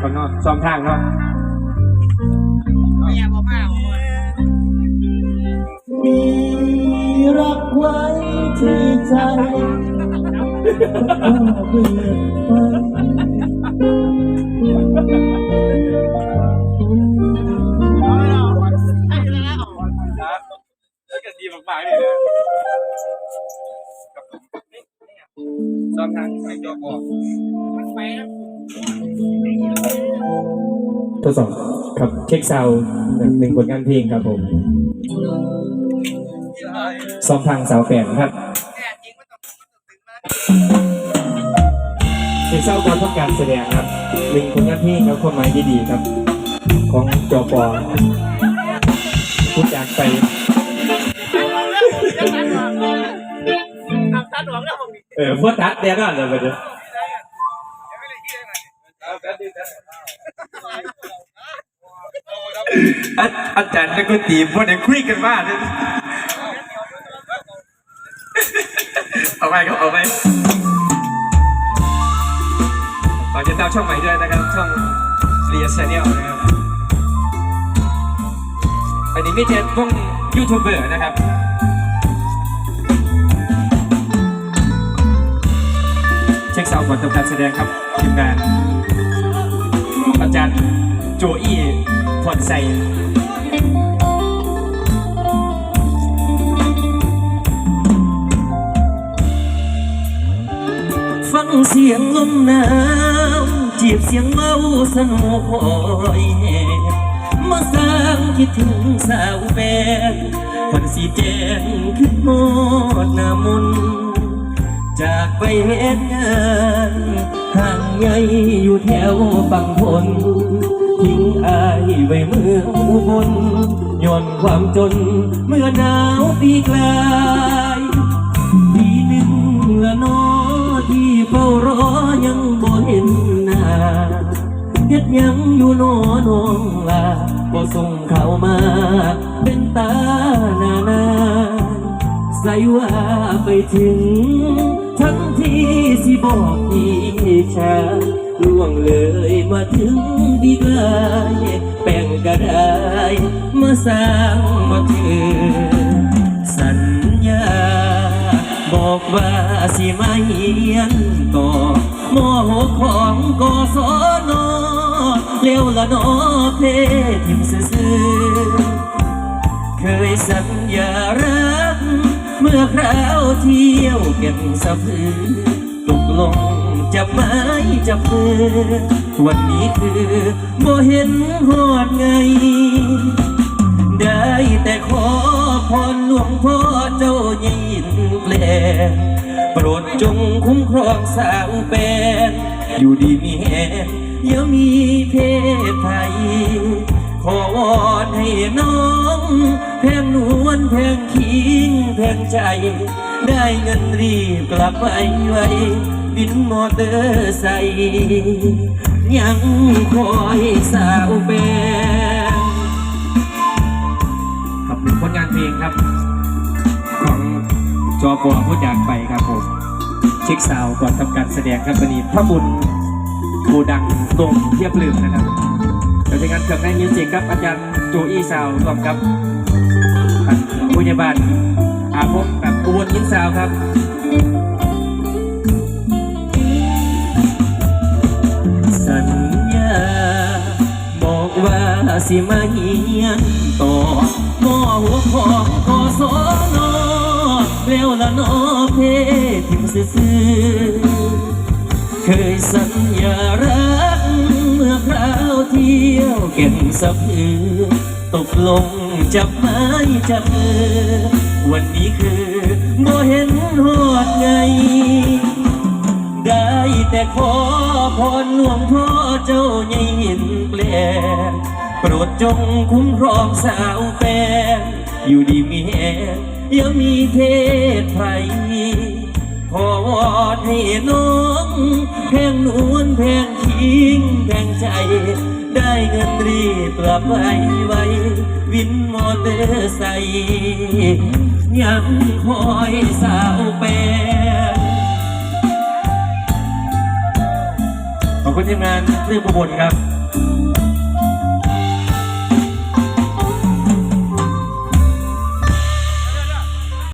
ก่อนเนาะซ้อมทางเนาะเมียบ่มาบ่มามีรักไว้ที่ใจก็เบื่อไปเอาแล้วให้แล้วแล้วก็ดีมากๆเลยนะซ้อมทางไปจอบอกมันไปแล้ว ทดสอบครับเช็คซาวด์หนึ่งหนึ่งผลงานเพลงครับผมซ้อมทางสาวแฝดครับแน่จริงมันต้องมันต้องถึงมาเช็คซาวด์ก่อนทำการแสดงครับหนึ่งผลงานเพลงครับความหมายดีๆครับ ของจอปอพูดจากไปทำทัดหวังแล้วผมนี่เออพูดตัดเดียวนั่นเลยไปเลย อาอาจารย์นักดนตรีพวกนี้คุยกันมากเลยเอาไปครับเอาไปฝากติดตามช่องใหม่ด้วยนะครับ ช่องเรียชแนลนะครับอันนี้ไม่ใช่พวกยูทูบเบอร์นะครับเช็คซาวก่อนทำการแสดงครับทีมงาน จารย์โจอี้พรใสฟังเสียงลมหนาวจีบเสียงเมาสนุกหอยแห่มาสร้างคิดถึงสาวแบนคนสีแจงขึ้นหอดหน้ามน จากไปเห็นงานห่างใหญ่อยู่แถวฝั่งทนทิ้งอายไว้เมืองอุบลย้อนความจนเมื่อหนาวปีกลายปีหนึ่งละนอที่เฝ้ารอยังบ่เห็นหน้าเฮ็ดยังอยู่นอน้องลาบ่ส่งเข้ามา เป็นตาหน้านาใส่ว่าไปถึง ทั้งที่สิบอกพี่ชาล่วงเลยมาถึงดีกลายแป้งก็ได้มาสร้างมาถือสัญญา บอกว่าสิไมาเฮียนต่อมอหกของกศนเลี้ยวละนอเพทิมซื่อเคยสัญญารัก มื่อคราวเที่ยวเก็บสะพือตกลงจับไม้จับมือวันนี้คือบ่เห็นหอดไง ได้แต่ขอพรหลวงพ่อเจ้ายินแปลงโปรดจงคุ้มครองสาวแปนอยู่ดีมีแหงอย่ามีเพศไทย ขอวอนให้น้อง แพงนวลแพงคิง งใจ ได้เงินรีบกลับไปไว้ บินมอเตอร์ไซค์ยังคอยสาวแปนครับเป็นผลงานเพลงครับ ของจอปอพูดจากไปครับผม เช็คซาวก่อนทำการแสดงครับวันนี้พระบุญโกดังตรงเทียบลืมนะครับแล้วในงานเครื่องในมิวสิกครับอาจารย์โจอี้ซาวรวมกับผู้ใหญ่บ้าน อาภพกับอุบลยินซาวครับสัญญาบอกว่าสิมาเฮียนต่อมอหัวของกศนแล้วละนอเพทิมซื่อเคยสัญญารักเมื่อคราวเที่ยวเก็บสะพือตกลงจับไม้จับมือ วันนี้คือบ่เห็นหอดไง ได้แต่ขอพรหลวงพ่อเจ้าใหญ่หินแปลงโปรดจงคุ้มครองสาวแฟนอยู่ดีมีแหงย่ามีเพศภัยขอวอนให้น้องแพงนวลแพงคิงแพงใจ ได้เงินรีบกลับไปไว้ วินมอเตอร์ไซค์ ยังคอยสาวแปนขอบคุณทีมงานเรื่องบุบลครับ